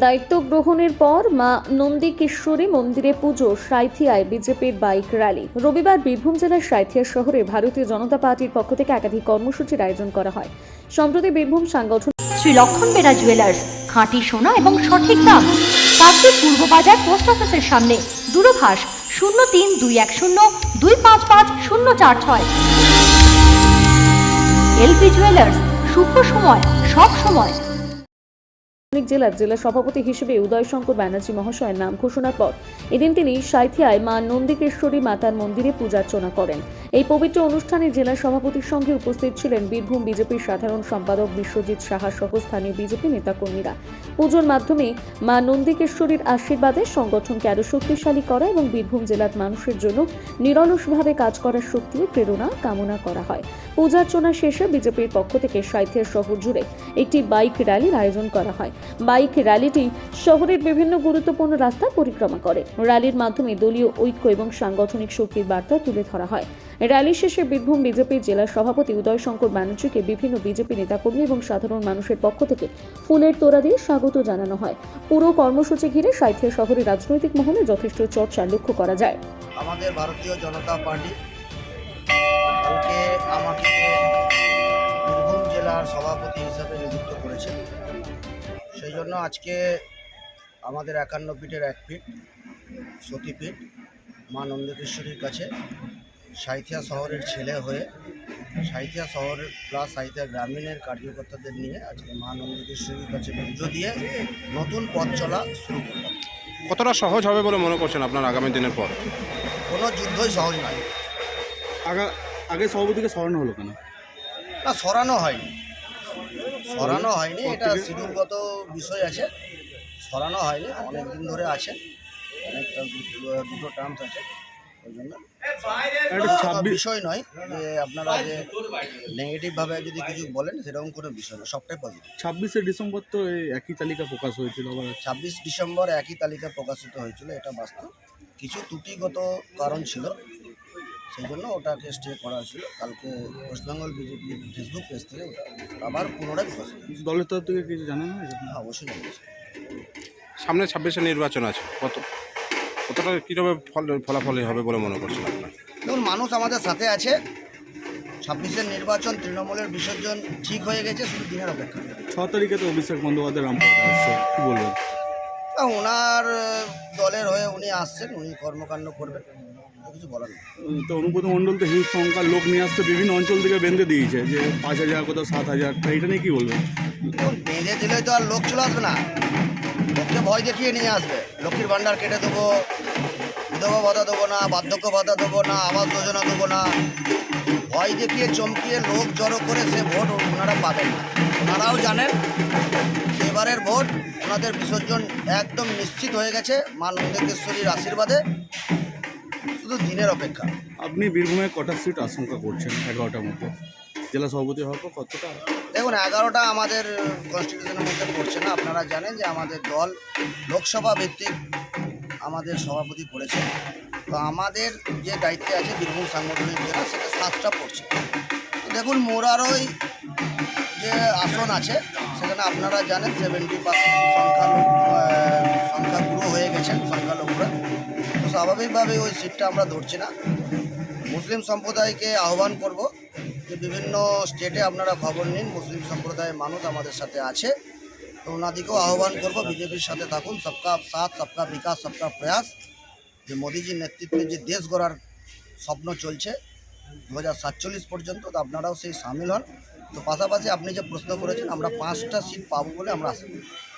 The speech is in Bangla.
দায়িত্ব গ্রহণের পর মা নন্দিকেশ্বরী মন্দিরে পুজো সাইথিয়ায় বিজেপির বাইক র্যালি। রবিবার বীরভূম জেলার সাইথিয়া শহরে ভারতীয় জনতা পার্টির পক্ষ থেকে একাধিক কর্মসূচির আয়োজন করা হয়। সম্প্রতি বীরভূম সাংগঠন শ্রী লক্ষণ বেড়া জুয়েলার্স, খাঁটি সোনা এবং সঠিক দাম। কাকদ্বীপ পূর্ব বাজার পোস্ট অফিসের সামনে। দূরভাষ শূন্য তিন দুই এক শূন্য দুই পাঁচ পাঁচ শূন্য চার ছয়। এলপি জুয়েলার্স, শুভ সময়, সব সময়। জেলার জেলা সভাপতি হিসেবে উদয়শঙ্কর ব্যানার্জি মহাশয়ের নাম ঘোষণার পর এদিন তিনি সাঁথিয়ায় মা নন্দিকেশ্বরী মাতার মন্দিরে পূজার্চনা করেন। এই পবিত্র অনুষ্ঠানে জেলা সভাপতির সঙ্গে উপস্থিত ছিলেন বীরভূম বিজেপির সাধারণ সম্পাদক বিশ্বজিৎ সাহা সহ স্থানীয় বিজেপি নেতাকর্মীরা। পুজোর মাধ্যমে মা নন্দিকেশ্বরীর আশীর্বাদে সংগঠনকে আরও শক্তিশালী করা এবং বীরভূম জেলার মানুষের জন্য নিরলসভাবে কাজ করার শক্তি প্রেরণা কামনা করা হয়। পূজার্চনা শেষে বিজেপির পক্ষ থেকে সাঁথিয়া শহর জুড়ে একটি বাইক র্যালির আয়োজন করা হয়। বাইক র্যালিটি শহরের বিভিন্ন গুরুত্বপূর্ণ রাস্তা পরিক্রমা করে। র্যালির মাধ্যমে দলীয় ঐক্য এবং সাংগঠনিক শক্তির বার্তা তুলে ধরা হয়। র্যালি শেষে বীরভূম বিজেপির জেলা সভাপতি উদয়শঙ্কর ব্যানার্জিকে বিভিন্ন বিজেপি নেতাকর্মী এবং সাধারণ মানুষের পক্ষ থেকে ফুলের তোড়া দিয়ে স্বাগত জানানো হয়। পুরো কর্মসূচি ঘিরে সাঁথিয়া শহরের রাজনৈতিক মহলে যথেষ্ট চর্চা লক্ষ্য করা যায়। আমাদের ভারতীয় জনতা পার্টি কালকে আমাকে বীরভূম জেলার সভাপতি হিসাবে নিযুক্ত করেছে। সেই জন্য আজকে আমাদের একান্ন ফিটের এক ফিট সতীপীঠ মা নন্দেকেশ্বরীর কাছে সাঁথিয়া শহরের ছেলে হয়ে সাঁথিয়া শহর প্লাস সাঁথিয়া গ্রামীণের কার্যকর্তাদের নিয়ে আজকে মা নন্দেকেশ্বরীর কাছে পুজো দিয়ে নতুন পথ চলা শুরু করলাম। কতটা সহজ হবে বলে মনে করছেন আপনার আগামী দিনের পর? কোনো যুদ্ধই সহজ নয়। আগা আগে সভাপতিকে সরানো হলো কেন? না সরানো হয়নি। সরানো হয়নি এটা? শিডিউলগত বিষয় আছে। সরানো হয়নি অনেক দিন ধরে আছে। অনেকটা দুটো টার্মস আছে ওই জন্য। বিষয় নয় যে আপনারা যে নেগেটিভভাবে যদি কিছু বলেন সেরকম কোনো বিষয় নয় সবটাই পজিটিভ ছাব্বিশে ডিসেম্বর তো একই তালিকা প্রকাশ হয়েছিল আবার ছাব্বিশ ডিসেম্বর একই তালিকা প্রকাশিত হয়েছিল এটা বাস্তব। কিছু ত্রুটিগত কারণ ছিল সেই জন্য ওটাকে স্টে করা ছিল কালকে ওয়েস্টবেঙ্গল বিজেপির ফেসবুক পেজ থেকে ওটা আবার পুনরায় প্রকাশিত হয়েছে। দলের তরফ থেকে কিছু জানানো হয়েছে হ্যাঁ অবশ্যই জানিয়েছে সামনে ছাব্বিশে নির্বাচন আছে। কত কতটা কীভাবে ফল ফলাফল হবে বলে মনে করছেন আপনার? দেখুন মানুষ আমাদের সাথে আছে। ছাব্বিশের নির্বাচন তৃণমূলের বিসর্জন ঠিক হয়ে গেছে শুধু দিনের অপেক্ষা। ছ তারিখে তো অভিষেক বন্দ্যোপাধ্যায় রামপুরহাটে আসছে কি বলবেন? তা ওনার আহ, দলের হয়ে উনি আসছেন উনি কর্মকাণ্ড করবেন। কিছু বলার তো অনুব্রত মণ্ডল তো হিউজ সংখ্যার লোক নিয়ে আসতে বিভিন্ন অঞ্চল থেকে বেঁধে দিয়েছে যে পাঁচ হাজার কোথাও সাত হাজার তা এটা নিয়ে কি বলবেন বেঁধে দিলেই তো আর লোক চলে আসবে না। লোককে ভয় দেখিয়ে নিয়ে আসবে। লক্ষ্মীর ভাণ্ডার কেটে দেবো বিধবা ভাতা দেবো না বার্ধক্য ভাতা দেবো না আবাস যোজনা দেবো না। ভয় দেখিয়ে চমকিয়ে লোক জড়ো করে সে ভোট ওনারা পাবেন না। ওনারাও জানেন এবারের ভোট ওনাদের বিসর্জন একদম নিশ্চিত হয়ে গেছে মা নন্দেকেশ্বরীর আশীর্বাদে। শুধু দিনের অপেক্ষা। আপনি বীরভূমে কটা সিট আশঙ্কা করছেন এগারোটার মধ্যে? জেলা সভাপতি হওয়ার পর কতটা? দেখুন এগারোটা আমাদের কনস্টিটিউশনের মধ্যে পড়ছে না। আপনারা জানেন যে আমাদের দল লোকসভা ভিত্তিক আমাদের সভাপতি করেছে তো আমাদের যে দায়িত্বে আছে বীরভূম সাংগঠনিক জেলা সেটা সাতটা পড়ছে। দেখুন মোরারই যে আসন আছে সেখানে আপনারা জানেন সেভেন্টি পার্সেন্ট সংখ্যালঘু স্বাভাবিকভাবে ওই সিটটা আমরা ধরছি না। মুসলিম সম্প্রদায়কে আহ্বান করব যে বিভিন্ন স্টেটে আপনারা খবর নিন, মুসলিম সম্প্রদায়ের মানুষ আমাদের সাথে আছে। তো ওনাদিকেও আহ্বান করব, বিজেপির সাথে থাকুন। সবকা সাথ, সবকা বিকাশ, সবকা প্রয়াস। যে মোদিজির নেতৃত্বে যে দেশ গড়ার স্বপ্ন চলছে, দু হাজার সাতচল্লিশ পর্যন্ত তো আপনারাও সেই সামিল হন। তো পাশাপাশি আপনি যে প্রশ্ন করেছেন, আমরা পাঁচটা সিট পাবো বলে আমরা আশা করি।